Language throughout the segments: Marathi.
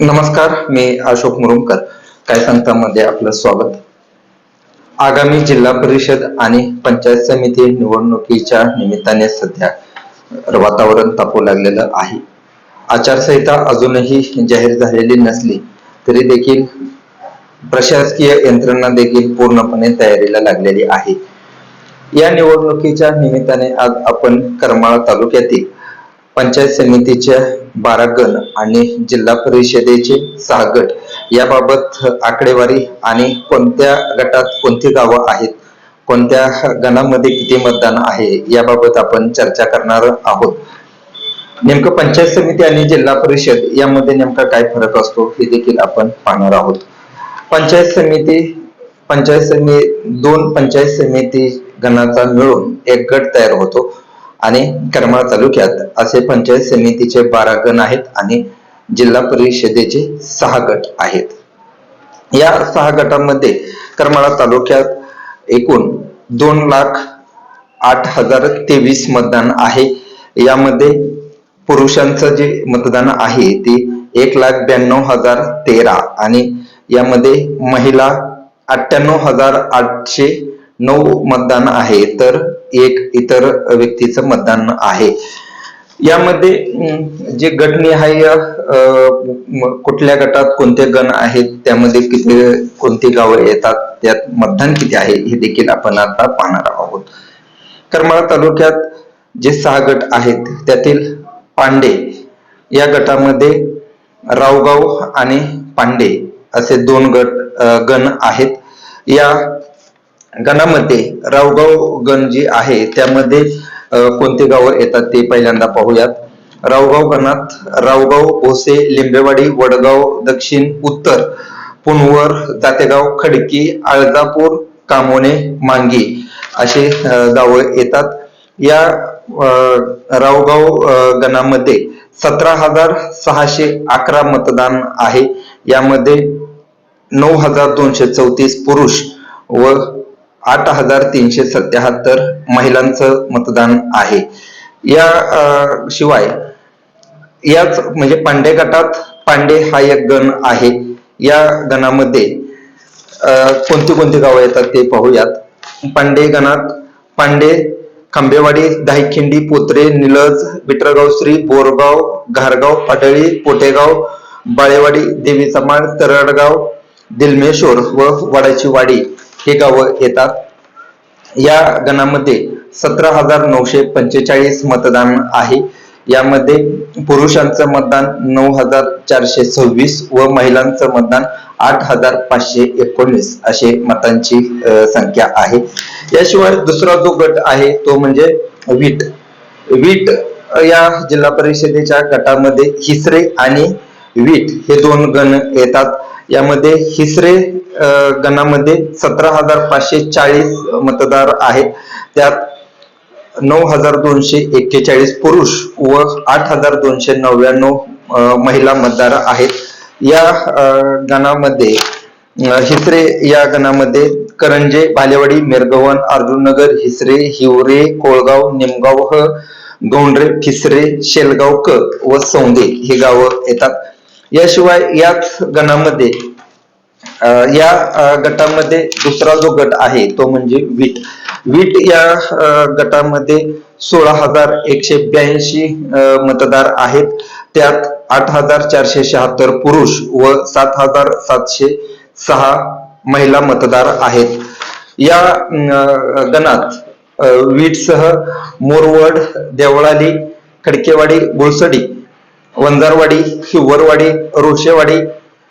नमस्कार मी अशोक मुरुमकर. काय सांगता मध्ये आपलं स्वागत? आगामी जिल्हा परिषद आणि पंचायत समिती निवडणुकीच्या निमित्ताने सध्या वातावरण तापू लागलेलं आहे. आचारसंहिता अजूनही जाहीर झालेली नसली तरी देखील प्रशासकीय यंत्रणा देखील पूर्णपणे तयारीला लागलेली आहे. या निवडणुकीच्या निमित्ताने आज आपण करमाळा तालुक्यातील पंचायत समितीच्या बारा गण आणि जिल्हा परिषदेचे सहा गट याबाबत आकडेवारी आणि कोणत्या गटात कोणती गावं आहेत? कोणत्या गणामध्ये किती मतदान आहे? याबाबत आपण चर्चा करणार आहोत. नेमकं पंचायत समिती आणि जिल्हा परिषद यामध्ये नेमका काय फरक असतो हे देखील आपण पाहणार आहोत. पंचायत समिती पंचायत समिती दोन पंचायत समिती गणाचा मिळून एक गट तयार होतो. आणि करमाळ तालुक्यात असे पंचायत समितीचे बारा गण आहेत आणि जिल्हा परिषदेचे सहा गट आहेत. या सहा गटांमध्ये करमाळा तालुक्यात एकूण दोन लाख आठ हजार तेवीस मतदान आहे. यामध्ये पुरुषांचं जे मतदान आहे ते एक लाख ब्याण्णव हजार तेरा आणि यामध्ये महिला अठ्ठ्याण्णव हजार आठशे नऊ मतदान आहे. तर एक इतर व्यक्तीचं मतदान आहे. यामध्ये जे गटनिहाय अं, कुठल्या गटात कोणते गण आहेत त्यामध्ये किती कोणती गावं येतात त्यात मतदान किती आहे हे देखील आपण आता पाहणार आहोत. करमाळा तालुक्यात जे सहा गट आहेत त्यातील पांडे या गटामध्ये रावगाव आणि पांडे असे दोन गट गण आहेत. या गणामध्ये रावगाव गण जी आहे त्यामध्ये कोणते गाव गावं येतात ते पहिल्यांदा पाहूयात. रावगाव गणात रावगाव भोसे लिंबेवाडी वडगाव दक्षिण उत्तर पुनवर जातेगाव खडकी आळजापूर कामोने मांगी असे अं, गावं येतात. या रावगाव गणामध्ये सतरा हजार सहाशे अकरा मतदान आहे. यामध्ये नऊ हजार दोनशे चौतीस पुरुष व आठ हजार तीनशे सत्याहत्तर महिलांचं मतदान आहे. या शिवाय याच म्हणजे पांडे गटात पांडे हा एक गण आहे. या गणामध्ये कोणती कोणती गावं येतात ते पाहूयात. पांडे गणात पांडे खांबेवाडी दाहिखिंडी पोत्रे निलज विठ्ठलगाव श्री बोरगाव घारगाव पाटळी पोटेगाव बाळेवाडी देवीचा माळ तरडगाव दिलमेश्वर व वाड्याची वाडी हे गावं येतात. या गणामध्ये सतरा हजार नऊशे पंचेचाळीस मतदान आहे. यामध्ये पुरुषांचं मतदान नऊ हजार चारशे सव्वीस व महिलांचं मतदान आठ हजार पाचशे एकोणीस असे मतांची संख्या आहे. याशिवाय दुसरा जो गट आहे तो म्हणजे वीट. वीट या जिल्हा परिषदेच्या गटामध्ये हिसरे आणि वीट हे दोन गण येतात. यामध्ये हिसरे गणामध्ये सतरा हजार पाचशे चाळीस मतदार आहेत. त्यात नऊ हजार दोनशे एक्केचाळीस पुरुष व आठ हजार दोनशे नव्याण्णव महिला मतदार आहेत. या गणामध्ये हिसरे या गणामध्ये करंजे बालेवाडी मिरगवन अर्जुननगर हिसरे हिवरे कोळगाव निमगाव ह गौंडरे ठिसरे शेलगाव क व सौंदे ही गावं येतात. याशिवाय याच गणामध्ये या गटामध्ये दुसरा जो गट आहे तो म्हणजे वीट. वीट या गटामध्ये सोळा हजार एकशे ब्याऐंशी मतदार आहेत. त्यात आठ हजार चारशे शहात्तर पुरुष व सात हजार सातशे सहा महिला मतदार आहेत. या गणात वीट वीटसह मोरवड देवळाली खडकेवाडी गुळसडी वंजारवाडी हिवरवाडी रोशेवाडी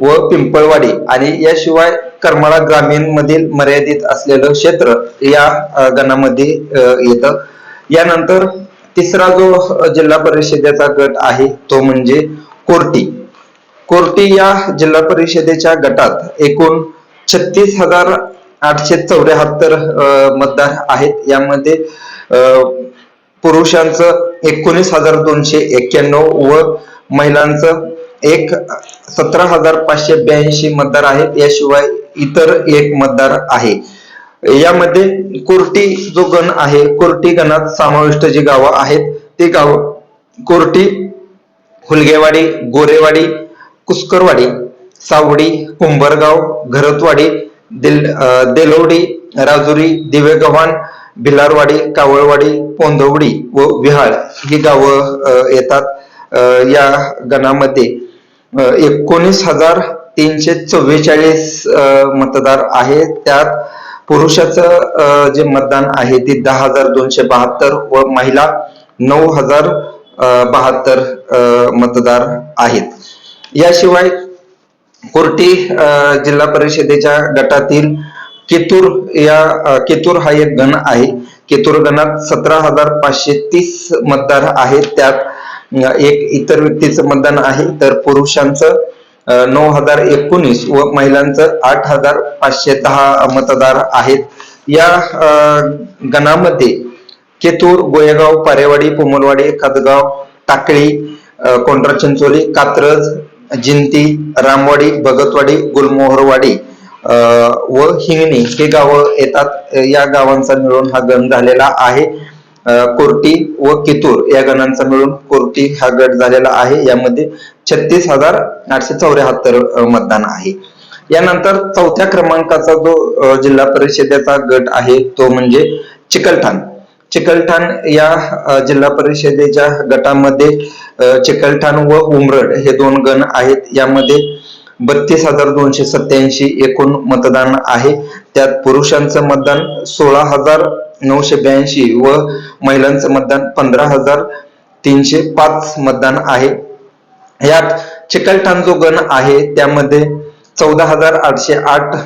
व पिंपळवाडी. आणि याशिवाय करमाळा ग्रामीण मधील मर्यादित असलेलं क्षेत्र या गणामध्ये येतं. यानंतर तिसरा जो जिल्हा परिषदेचा गट आहे तो म्हणजे कोर्टी. कोर्टी या जिल्हा परिषदेच्या गटात एकूण छत्तीस हजार आठशे चौऱ्याहत्तर मतदार आहेत. यामध्ये पुरुषांचं एकोणीस हजार दोनशे एक्क्याण्णव व महिलांचं एक सतरा हजार पाचशे ब्याऐंशी मतदार आहेत. याशिवाय इतर एक मतदार आहे. यामध्ये कोर्टी जो गण आहे कोर्टी गणात समाविष्ट जी गावं आहेत ती गाव कोर्टी हुलगेवाडी गोरेवाडी कुस्करवाडी सावडी कुंभरगाव घरतवाडी दिल अं, राजुरी दिवेगव्हाण भिलारवाडी कावळवाडी पोंदवडी व विहाळ ही गावं येतात. या गणामध्ये एकोणीस हजार तीनशे चव्वेचाळीस मतदार आहे त्यात पुरुषाचं अं, जे मतदान आहे ते दहा हजार दोनशे बहात्तर व महिला नऊ हजार बहात्तर मतदार आहेत. याशिवाय कोर्टी अं, जिल्हा परिषदेच्या गटातील केतूर या केतूर हा एक गण आहे. केतूर गणात सतरा हजार पाचशे तीस मतदार आहेत. त्यात एक इतर व्यक्तीचं मतदान आहे. तर पुरुषांचं नऊ हजार एकोणीस व महिलांचं आठ हजार पाचशे दहा मतदार आहेत. या अं, गणामध्ये केतूर गोयगाव पारेवाडी पोमलवाडी खादगाव टाकळी कोंढरा चिंचोली कात्रज जिंती रामवाडी भगतवाडी गुलमोहरवाडी व हिंगणी हे गावं येतात. या गावांचा मिळून हा गण झालेला आहे. कोर्टी व कितूर या गणांचा मिळून कोर्टी हा गट झालेला आहे. यामध्ये छत्तीस हजार आठशे चौऱ्याहत्तर मतदान आहे. यानंतर चौथ्या क्रमांकाचा जो जिल्हा परिषदेचा गट आहे तो म्हणजे चिकलठाण. चिकलठाण या जिल्हा परिषदेच्या गटामध्ये चिकलठाण व उमरड हे दोन गण आहेत. यामध्ये बत्तीस हजार दोनशे सत्याऐंशी एकूण मतदान आहे. त्यात पुरुषांचं मतदान सोळा हजार नऊशे ब्याऐंशी व महिलांचं मतदान पंधरा हजार तीनशे पाच मतदान आहे. यात चिकलठाण जो गण आहे. त्यामध्ये चौदा हजार आठशे आठ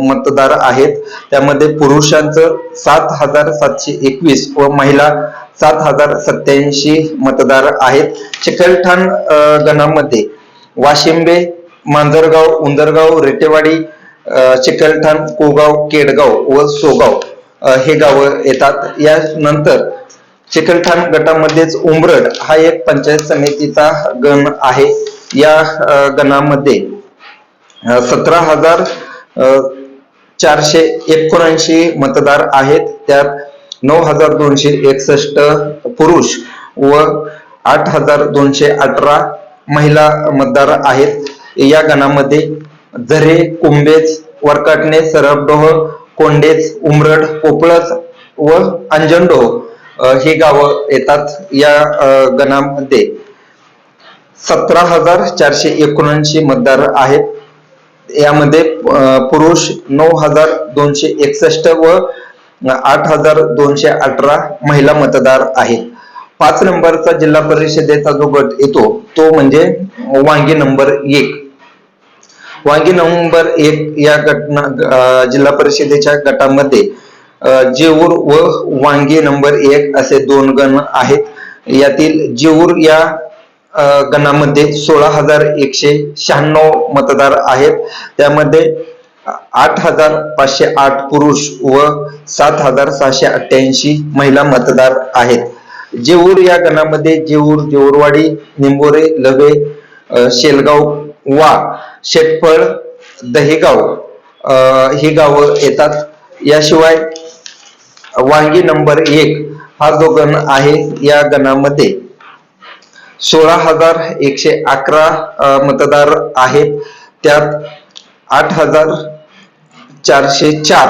मतदार आहेत. त्यामध्ये पुरुषांचं सात हजार सातशे एकवीस व महिला सात हजार सत्याऐंशी मतदार आहेत. चिकलठाण गणामध्ये वाशिंबे मांजरगाव उंदरगाव रेटेवाडी चिकलठाण कोगाव केडगाव व सोगाव हे गावं येतात. यानंतर चिकलठाण गटामध्येच उमरड हा एक पंचायत समितीचा गण आहे. या गणामध्ये सतरा हजार चारशे एकोणऐंशी मतदार आहेत. त्यात नऊ हजार दोनशे एकसष्ट पुरुष व आठ हजार दोनशे अठरा महिला मतदार आहेत. या गणामध्ये झरे कुंभेज वरकाटणे सरबडोह कोंडेज उमरड पोपळस व अंजनडोह ही गावं येतात या गणामध्ये. सतरा हजार चारशे एकोणऐंशी मतदार आहेत. यामध्ये पुरुष नऊ हजार दोनशे एकसष्ट व आठ हजार दोनशे अठरा महिला मतदार आहेत. पाच नंबरचा जिल्हा परिषदेचा जो गट येतो तो म्हणजे वांगी नंबर एक. वांगी नोव्हेंबर एक या घटना जिल्हा परिषदेच्या गटामध्ये जेऊर व वांगी नंबर एक असे दोन गण आहेत. यातील जेऊर या गणामध्ये सोळा हजार एकशे शहाण्णव मतदार आहेत. त्यामध्ये आठ हजार पाचशे आठ पुरुष व सात हजार सहाशे अठ्ठ्याऐंशी महिला मतदार आहेत. जेऊर या गणामध्ये जेऊर जेऊरवाडी निंबोरे लवे शेलगाव वा शेटफळ दहेगाव. ही गावं येतात. याशिवाय वांगी नंबर एक हा जो गण आहे या गणामध्ये सोळा हजार एकशे अकरा मतदार आहेत. त्यात आठ हजार चारशे चार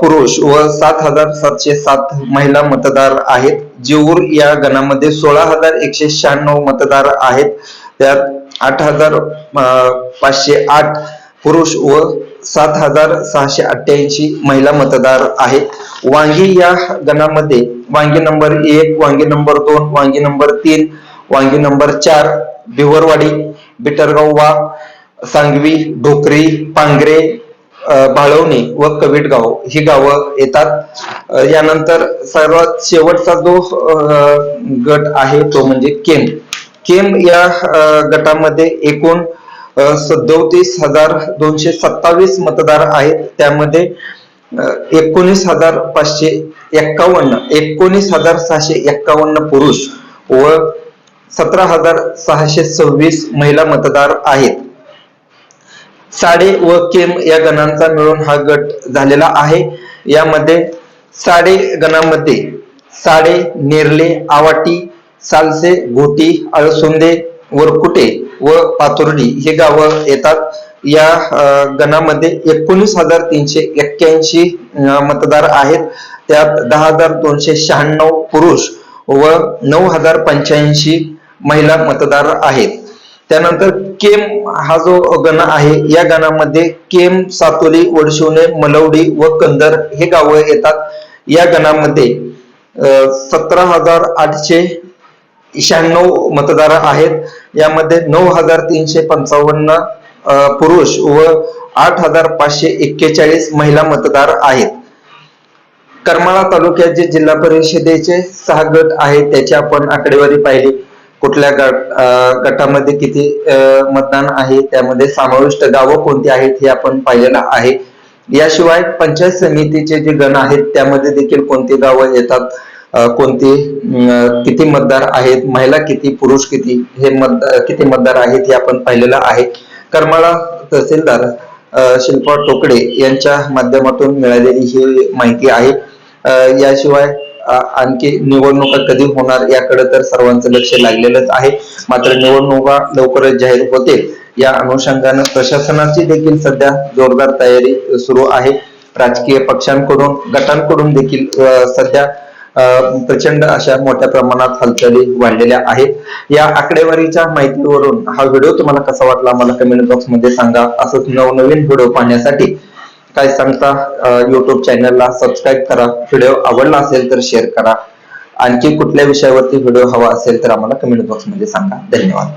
पुरुष व सात हजार सातशे सात महिला मतदार आहेत. जेऊर या गणामध्ये सोळा हजार एकशे शहाण्णव मतदार आहेत. त्यात आठ हजार पाचशे आठ पुरुष व सात हजार सहाशे अठ्ठ्याऐंशी महिला मतदार आहेत. वांगी या गणामध्ये वांगी नंबर एक वांगी नंबर दोन वांगी नंबर तीन वांगी नंबर चार भिवरवाडी बिटरगाव वा सांगवी ढोकरी पांगरे अ, बाळवणी व कविटगाव ही गावं येतात. यानंतर सर्वात शेवटचा जो गट आहे तो म्हणजे केम केम या गटामध्ये एकूण सदोतीस हजार दोनशे सत्तावीस मतदार आहेत. त्यामध्ये एकोणीस हजार पाचशे एक्कावन्न एकोणीस हजार सहाशे एक्कावन्न पुरुष व सतरा हजार सहाशे सव्वीस महिला मतदार आहेत. साडे व केम या गणांचा मिळून हा गट झालेला आहे. यामध्ये साडे गणामध्ये साडे नेरले आवाटी सालसे घोटी अळसुंदे वरकुटे व पातुर्डी हे गावं येतात. या गणामध्ये एकोणीस हजार तीनशे एक्क्याऐंशी मतदार आहेत. त्यात दहा हजार दोनशे शहाण्णव पुरुष व नऊ हजार पंच्याऐंशी महिला मतदार आहेत. त्यानंतर केम हा जो गण आहे या गणामध्ये केम सातोली वडशिवणे मलवडी व कंदर हे गावं येतात. या गणामध्ये सतरा हजार आठशे शहाण्णव मतदार आहेत. यामध्ये नऊ हजार तीनशे पंचावन्न पुरुष व आठ हजार पाचशे एक्केचाळीस महिला मतदार आहेत. करमाळा तालुक्यात जे जिल्हा परिषदेचे सहा गट आहेत त्याची आपण आकडेवारी पाहिली. कुठल्या गट अं, गटामध्ये किती अं, मतदान आहे त्यामध्ये समाविष्ट गावं कोणती आहेत हे आपण पाहिलेलं आहे. याशिवाय पंचायत समितीचे जे गण आहेत त्यामध्ये देखील कोणती गावं येतात? कोणती किती मतदार आहेत महिला किती पुरुष किती हे मत किती मतदार आहेत हे आपण पाहिलेलं आहे. करमाळा तहसीलदार शिल्पा टोकडे यांच्या माध्यमातून मिळालेली ही माहिती आहे. याशिवाय आणखी निवडणुका कधी होणार याकडे तर सर्वांचं लक्ष लागलेलंच आहे. मात्र निवडणुका लवकरच जाहीर होते या अनुषंगानं प्रशासनाची देखील सध्या जोरदार तयारी सुरू आहे. राजकीय पक्षांकडून गटांकडून देखील सध्या प्रचंड अशा मोठ्या प्रमाणात हालचाली वाढलेल्या आहेत. या आकडेवारीच्या माहितीवरून हा व्हिडिओ तुम्हाला कसा वाटला मला कमेंट बॉक्समध्ये सांगा. असंच नवनवीन व्हिडिओ पाहण्यासाठी काय सांगता युट्यूब चॅनलला सबस्क्राईब करा. व्हिडिओ आवडला असेल तर शेअर करा. आणखी कुठल्या विषयावरती व्हिडिओ हवा असेल तर आम्हाला कमेंट बॉक्समध्ये सांगा. धन्यवाद.